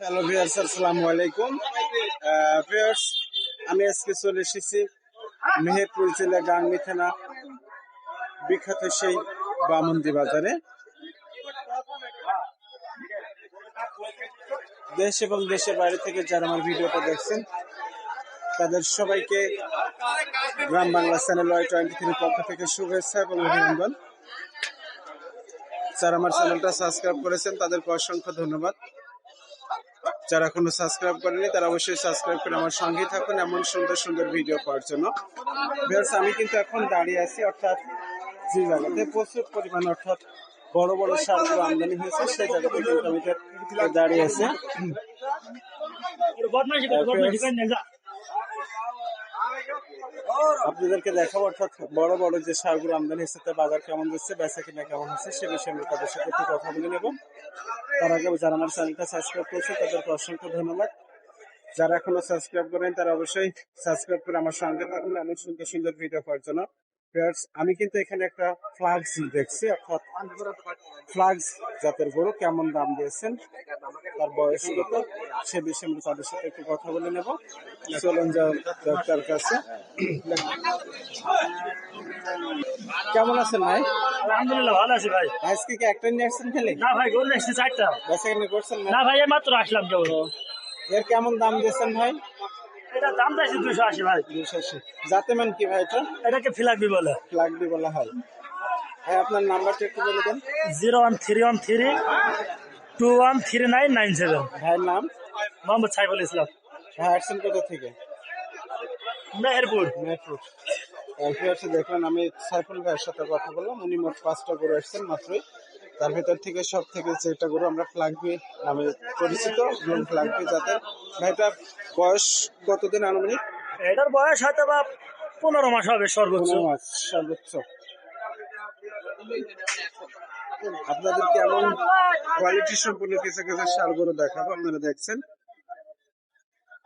Hello viewers, আসসালামু আলাইকুম। Viewers, আমি আজকে চলে এসেছি মেহেরপুর জেলা গাংনি থানা, বিখ্যাত সেই বামন্দি বাজারে। দেশ এবং দেশের বাইরে থেকে যারা আমার ভিডিওটা দেখছেন, তাদের সবাইকে Gram Bangla channel Y twenty থ্রির পক্ষ থেকে শুভেচ্ছা এবং অভিনন্দন। যারা আমার চ্যানেলটা সাবস্ক্রাইব করেছেন, তাদেরকে অসংখ্য ধন্যবাদ। যারা এখনও সাবস্ক্রাইব করেনি তারা অবশ্যই সাবস্ক্রাইব করে আমার সঙ্গে থাকুন এমন সুন্দর সুন্দর ভিডিও পাওয়ার জন্য। ভিউয়ার্স আমি কিন্তু এখন দাঁড়িয়ে আছি, অর্থাৎ যে জায়গাতে প্রচুর পরিমাণ, অর্থাৎ বড় বড় সারগুলো আমদানি হয়েছে, সেই জায়গাতে দাঁড়িয়ে আছি। আপনাদেরকে দেখাবো, অর্থাৎ বড় বড় যে সারগুলো আমদানি হিসেবে তার বাজার কেমন হচ্ছে বেচা কিনা কেমন হচ্ছে, সে বিষয়ে আমরা তাদের সাথে একটু কথা বলে নেব। তার আগে যারা আমার চ্যানেলটা সাবস্ক্রাইব করছে, তাদেরকে অসংখ্য ধন্যবাদ। যারা এখনও সাবস্ক্রাইব করেন তারা অবশ্যই সাবস্ক্রাইব করে আমার সঙ্গে থাকুন। অনেক সুন্দর সুন্দর ভিডিও পাওয়ার জন্য। আমি কিন্তু এখানে একটা ফ্লাক্স দেখছি অর্থাৎ ফ্লাক্স জাতের গরু কেমন দাম দিয়েছেন তার বয়স কত সে বিষয়ে আমরা তাদের সাথে একটু কথা বলে নেব। চলুন ডাক্তার কাছে। কেমন আছেন ভাই? আলহামদুলিল্লাহ ভালো আছি ভাই। আজকে কি একটা নিয়ে আসছেন খেলে? না ভাই গরু চারটা। করছেন না? ভাই মাত্র আসলাম কেবল। এর কেমন দাম দিয়েছেন ভাই? এটা দাম চাইছি দুশো আশি ভাই। দুশো আশি। জাতে মান কি ভাই এটা? এটাকে ফিলাকবি বলে। লাগবে বলা হয়। ভাই আপনার নাম্বারটা একটু বলে দেন। Zero one three one three two one three nine nine seven. ভাইয়ের নাম? মোহাম্মদ সাইফুল ইসলাম। ভাই আসছেন কোথা থেকে? মেহেরপুর। মেট্রো এরপর দেখলেন আমি সাইফুল ভাইয়ের সাথে কথা বললাম। উনি মোট পাঁচটা গরু আসছেন মাত্রই। তার ভেতর থেকে সব থেকে যেটা গরু আমরা ফ্লাগবি নামে পরিচিত ব্লুম ফ্লাগবি যাতে ভাইটার বয়স কতদিন আনুমানিক? এটার বয়স হয়তো বা পনেরো মাস হবে সর্বোচ্চ। মাস সর্বোচ্চ। আপনাদের কেমন কোয়ালিটি সম্পূর্ণ কিছু কিছু সার গরু দেখাবো আপনারা দেখছেন।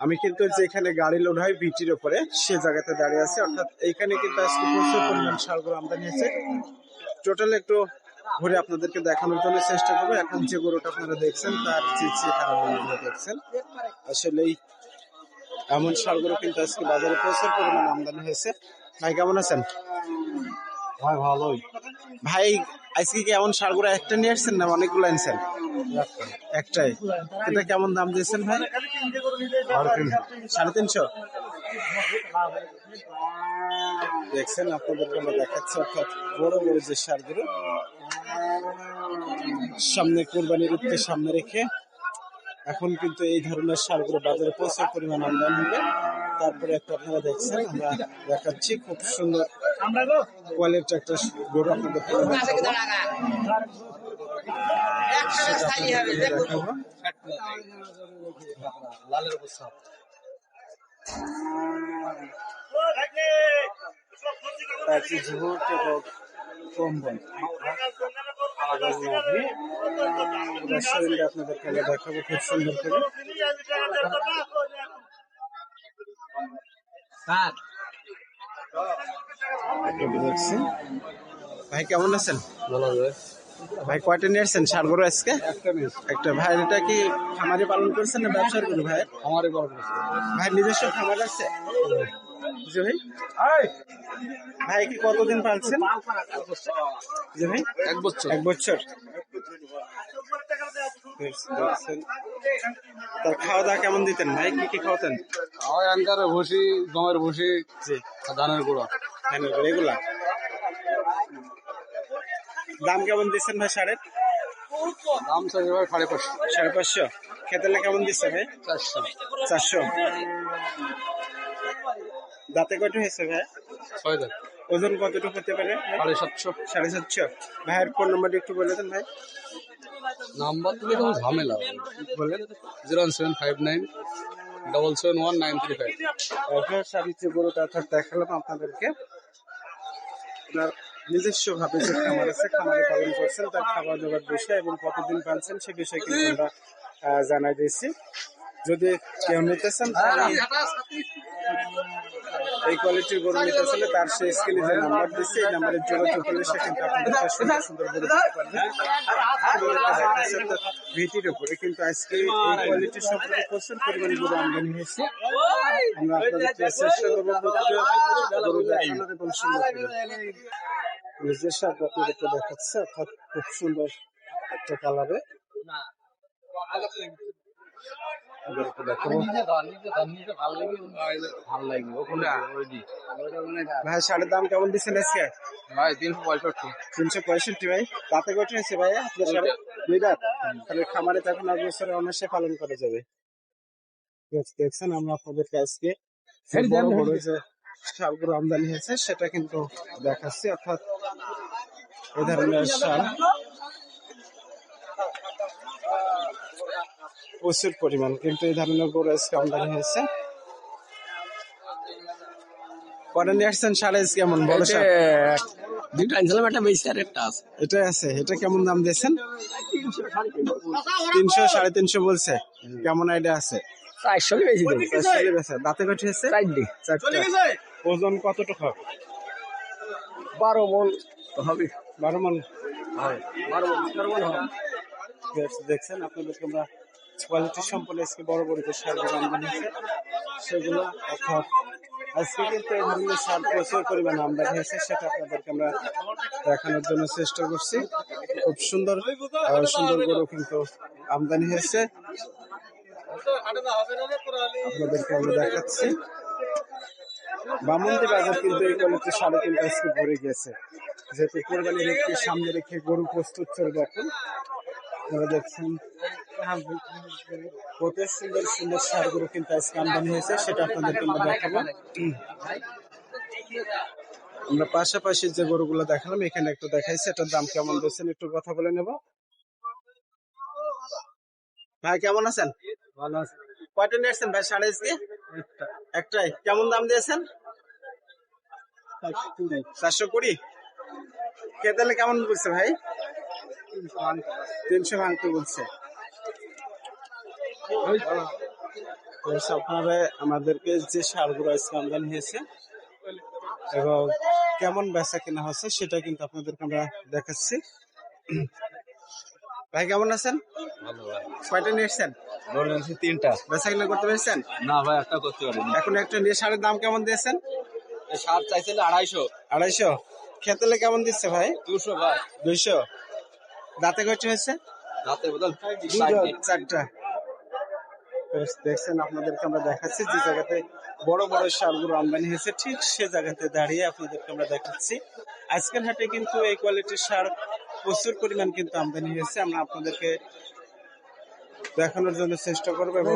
আমি কিন্তু যেখানে গাড়ি লোড হয় বিটির উপরে সে জায়গাতে দাঁড়িয়ে আছি। অর্থাৎ এইখানে কিন্তু আজকে প্রচুর পরিমাণ সার গরু আমদানি হয়েছে। টোটাল একটু ঘুরে আপনাদেরকে দেখানোর জন্য চেষ্টা করব। এখন যে গরুটা আপনারা দেখছেন তার চিচি দেখছেন। আসলেই এমন সার গরু কিন্তু আজকে বাজারে প্রচুর পরিমাণ আমদানি হয়েছে। ভাই কেমন আছেন? ভাই ভালোই। ভাই আজকে কি এমন সার গরু একটা নিয়ে আসছেন না অনেকগুলো আনছেন? একটাই। এটা কেমন দাম দিয়েছেন ভাই? সাড়ে তিনশো? দেখছেন আপনাদেরকে আমরা দেখাচ্ছি অর্থাৎ বড় বড় যে সারগুলো সামনে কোরবানির উঠতে সামনে রেখে এখন কিন্তু এই ধরনের সারগুলো বাজারে প্রচুর পরিমাণ আমদানি হবে। তারপরে একটা আপনারা দেখছেন আমরা দেখাচ্ছি খুব সুন্দর কোয়ালিটির একটা গরু আপনাদের সেটা আপনাদেরকে দেখাবো তাকে ঝুঁক এবং কম্বল শরীরটা আমরা দেখাবো খুব সুন্দর করে। ভাই কেমন আছেন? ভালো ভাই কয়টা নিয়েছেন সার গরু আজকে? একটা ভাই এটা কি খামারে পালন করছেন না ব্যবসার গরু ভাই? খামারে বড় করছে। ভাই নিজস্ব খামার আছে? জি ভাই। ভাই কি কতদিন পালছেন? জি ভাই। এক বছর। এক বছর। তার খাওয়া দাওয়া কেমন দিতেন ভাই? কি কি খাওয়াতেন? ভুসি গমের ভুসি ধানের গুঁড়ো। ধানের গুঁড়ো, এগুলা? দাম কেমন দিচ্ছেন ভাই সাড়ে? দাম চাইছে ভাই সাড়ে পাঁচশো। সাড়ে পাঁচশো। খেতেলে কেমন দিচ্ছে ভাই? চারশো। চারশো। দাঁতে কয়টা হয়েছে ভাই? ছয় দেন ওজন কতটুকু হতে পারে? সাড়ে সাতশো। সাড়ে সাতশো। ভাইয়ের ফোন নাম্বারটা একটু বলে দেন ভাই। নাম্বার তুলে তো ঝামেলা বলেন zero one seven five nine double seven one nine three five. Offer আমি যে গরুটা দেখালাম আপনাদেরকে। আপনার নিজস্ব ভাবে যে খামার আছে, খামারে পালন করছেন, তার খাবার দাবার বিষয় এবং কতদিন পালছেন সে বিষয়ে কিন্তু আমরা জানাই দিয়েছি। যদি কেউ নিতেছেন তাহলে এই কোয়ালিটির গরু নিতে চাইলে তার সেই স্ক্রিনে যে নাম্বার দিচ্ছে এই নাম্বারে যোগাযোগ করলে সে কিন্তু আপনাদের সুন্দর সুন্দর গরু ভিটির উপরে কিন্তু আজকে এই কোয়ালিটি সম্পর্কে প্রচুর পরিমাণে গরু আমদানি হয়েছে। আমরা আপনাদেরকে চেষ্টা করব গরু দেখানোর এবং সুন্দর। নিজের আপনাদেরকে দেখাচ্ছে অর্থাৎ খুব সুন্দর একটা কালারে ভাই শাড়ির দাম কেমন দিচ্ছেন আজকে? ভাই তিনশো পঁয়ষট্টি। তিনশো পঁয়ষট্টি ভাই। তাতে কত হয়েছে ভাইয়া আপনার শাড়ি দুই রাত তাহলে খামারে তখন এক বছরে অনায়াসে পালন করা যাবে। ঠিক আছে, দেখছেন আমরা আপনাদেরকে আজকে বড় বড় যে শালগুলো আমদানি হয়েছে সেটা কিন্তু দেখাচ্ছি অর্থাৎ এই ধরনের শাল। প্রচুর পরিমাণ কিন্তু এই ধরনের গরু আজকে আমদানি হয়েছে। পরে নিয়ে আসছেন সাড়ে কেমন বড় শাল? দুটো আনছিলাম একটা বেশি আর একটা আছে। এটা আছে এটা কেমন দাম দিয়েছেন? তিনশো সাড়ে তিনশো বলছে কেমন আইডিয়া আছে? চারশো বেশি দাঁতে কটি আছে চারটে। চারটা। ওজন কতটুকু হবে? বারো মন। হবে? বারো মন। দেখছেন আপনাদেরকে আমরা কোয়ালিটি সম্পন্ন আজকে বড় বড় যে সারগুলো আমদানি হয়েছে সেগুলো অর্থাৎ আজকে কিন্তু এই ধরনের সার প্রচুর পরিমাণে আমদানি হয়েছে সেটা আপনাদেরকে আমরা দেখানোর জন্য চেষ্টা করছি। খুব সুন্দর সুন্দর গরু কিন্তু আমদানি হয়েছে। আপনাদেরকে আমরা দেখাচ্ছি। বামন্দি বাজার কিন্তু এই কোয়ালিটি সাড়ে কিন্তু আজকে ভরে গেছে যেহেতু কোরবানির একটি সামনে রেখে গরু প্রস্তুত চলবে এখন। দেখছেন কত সুন্দর সুন্দর সারগুলো কিন্তু আজকে আমদানি হয়েছে সেটা আপনাদেরকে আমরা দেখাবো। আমরা পাশাপাশি যে গরুগুলো দেখালাম এখানে একটু দেখাইছি এটার দাম কেমন দিচ্ছেন একটু কথা বলে নেব। ভাই কেমন আছেন? ভালো আছে। কয়টা নিয়ে আসছেন ভাই সাড়ে আজকে? একটাই। কেমন দাম দিয়েছেন? চারশো কুড়ি? খেতে কেমন বলছে ভাই? তিনশো ভাঙতে বলছে। বেশ, আপনারা আমাদেরকে যে সারগুলো আজকে আমদানি হয়েছে এবং কেমন বেচা কেনা হচ্ছে সেটা কিন্তু আপনাদেরকে আমরা দেখাচ্ছি। ভাই কেমন আছেন? কয়টা নিয়ে এসছেন? তিনটা। বেচা কেনা করতে পেরেছেন? না ভাই একটা করতে পারিনি। এখন একটা নিয়ে সারের দাম কেমন দিয়েছেন? সার চাইছিল আড়াইশো। আড়াইশো? খেতেলে কেমন দিচ্ছে ভাই? দুশো ভাই। দুইশো? দাঁতে কয়টা হয়েছে? রাতের বোতল চারটা। দেখছেন আপনাদেরকে আমরা দেখাচ্ছি যে জায়গাতে বড় বড় সারগুলো আমদানি হয়েছে। ঠিক সে জায়গাতে দাঁড়িয়ে আপনাদেরকে আমরা দেখাচ্ছি। আজকের হাটে কিন্তু এই কোয়ালিটির সার প্রচুর পরিমাণ কিন্তু আমদানি হয়েছে। আমরা আপনাদেরকে দেখানোর জন্য চেষ্টা করব এবং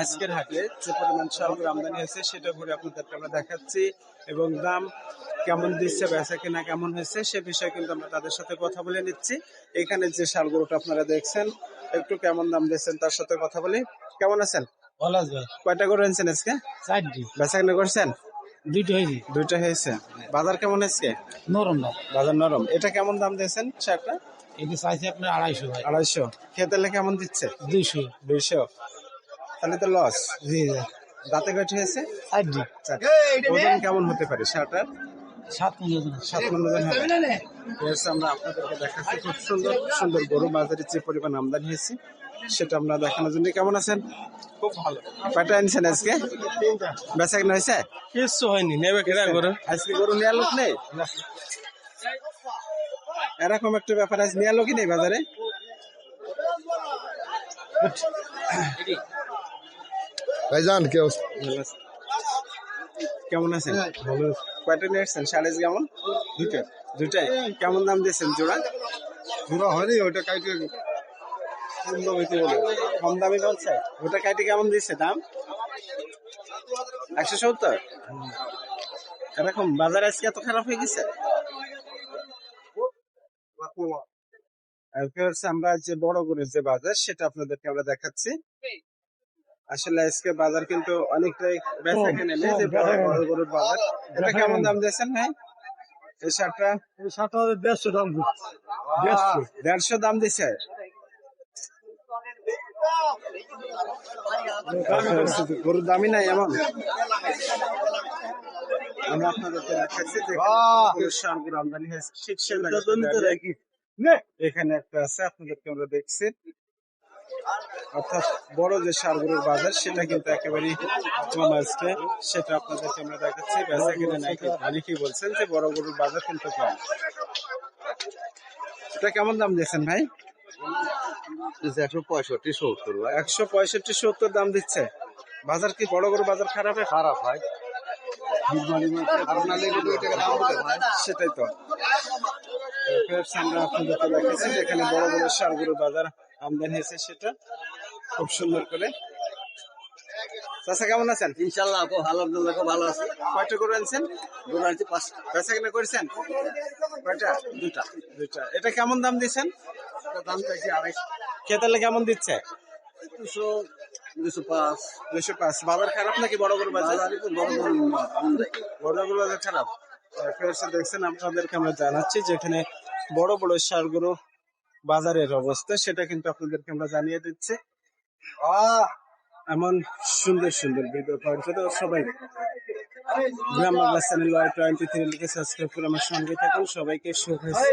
আজকের হাটে যে পরিমাণ সারগুলো আমদানি হয়েছে সেটা ঘুরে আপনাদেরকে আমরা দেখাচ্ছি এবং দাম কেমন দিচ্ছে বেচা কেনা কেমন হয়েছে সে বিষয়ে কিন্তু আমরা তাদের সাথে কথা বলে নিচ্ছি। এখানে যে সারগুলোটা আপনারা দেখছেন একটু কেমন দাম দিচ্ছেন তার সাথে কথা বলি। কেমন আছেন? ভালো আছে ভাই। কয়টা করে আনছেন আজকে? চারটি। বেচা কেনা করছেন? দুইটা হয়েছে। দুইটা হয়েছে। বাজার কেমন আজকে? নরম না বাজার নরম। এটা কেমন দাম দিয়েছেন শার্টটা এটা চাইছে আপনার আড়াইশো ভাই। আড়াইশো। খেতেলে কেমন দিচ্ছে? দুইশো। দুইশো। তাহলে তো লস জি জি। দাঁতে কয়টা হয়েছে? চারটি চার। ওজন কেমন হতে পারে শার্টার সাত মিনিট সাত মনোজন আমরা আপনাদেরকে দেখাচ্ছি খুব সুন্দর সুন্দর গরু বাজারে যে পরিমাণ আমদানি হয়েছে। সেটা আমরা দেখানোর জন্য। কেমন আছেন? খুব ভালো। কয়টা আনছেন আজকে? বেচা কিনা হয়েছে? কিচ্ছু হয়নি নেবে কেনা করে আজকে গরু নেওয়ার লোক নেই? এরকম একটা ব্যাপার আজ নেওয়ার লোকই নেই বাজারে? ভাইজান ভালো আছে। কেমন আছেন? কয়টা নিয়ে আসছেন? সাড়ে কেমন? দুটো দুটাই কেমন দাম দিয়েছেন জোড়া? পুরো হয়নি ওইটা কাইটে কম হইতে বলে। কম দামে বলছে? ওটা কাইটে কেমন দিচ্ছে দাম? একশো সত্তর? এরকম বাজার আজকে এত খারাপ হয়ে গেছে? আমরা যে বড় গরুর যে বাজার সেটা আপনাদেরকে আমরা দেখাচ্ছি। আসলে আজকে বাজার কিন্তু অনেকটাই বেচা কেনে যে বড় বড় গরুর বাজার। এটা কেমন দাম দিয়েছেন ভাই? এই শার্টটা? সাত হাজার দেড়শো দাম দেড়শো দাম দিছে? গরুর নাই এমন। আমি আপনাদেরকে দেখাচ্ছি গরুর সারগুলো আমদানি হয়েছে। ঠিক সে এখানে একটা আছে আপনাদেরকে আমরা দেখছি। অর্থাৎ বড় যে সারগুলোর বাজার সেটা কিন্তু একেবারেই কম আসছে সেটা আপনাদেরকে আমরা দেখাচ্ছি। বেচা কিনে নাকি অনেকেই বলছেন যে বড় গরুর বাজার কিন্তু কম। এটা কেমন দাম দিয়েছেন ভাই? একশো পঁয়ষট্টি সত্তর ভাই। একশো পঁয়ষট্টি সত্তর দাম দিচ্ছে। বাজার কি বড় গরু বাজার খারাপ খারাপ ভাই। সেটাই তো। আমরা আপনাদেরকে দেখাচ্ছি যেখানে বড় বড় সারগুলো বাজার আমদানি হয়েছে সেটা। খুব সুন্দর করে। চাষা কেমন আছেন? ইনশাল্লাহ খুব ভালো আলহামদুলিল্লাহ খুব ভালো আছে। কয়টা করে আনছেন? গরু আনছি পাঁচটা। বেচা কিনা করেছেন? কয়টা? দুটা দুটা এটা কেমন দাম দিচ্ছেন দাম চাইছি আড়াইশো। খেতালে কেমন দিচ্ছে? দুশো দুশো পাঁচ। দুশো পাঁচ। বাজার খারাপ নাকি বড় বাজার? বড় বাজার। খারাপ? দেখছেন আপনাদেরকে আমরা জানাচ্ছি যেখানে বড় বড় সারগুলো বাজারের অবস্থা সেটা কিন্তু আপনাদেরকে আমরা জানিয়ে দিচ্ছি। এমন সুন্দর সুন্দর ভিডিও পাওয়ার জন্য সবাই Gram Bangla channel Y twenty three লিখে সাবস্ক্রাইব করে আমার সঙ্গে থাকুন। সবাইকে শুভেচ্ছা।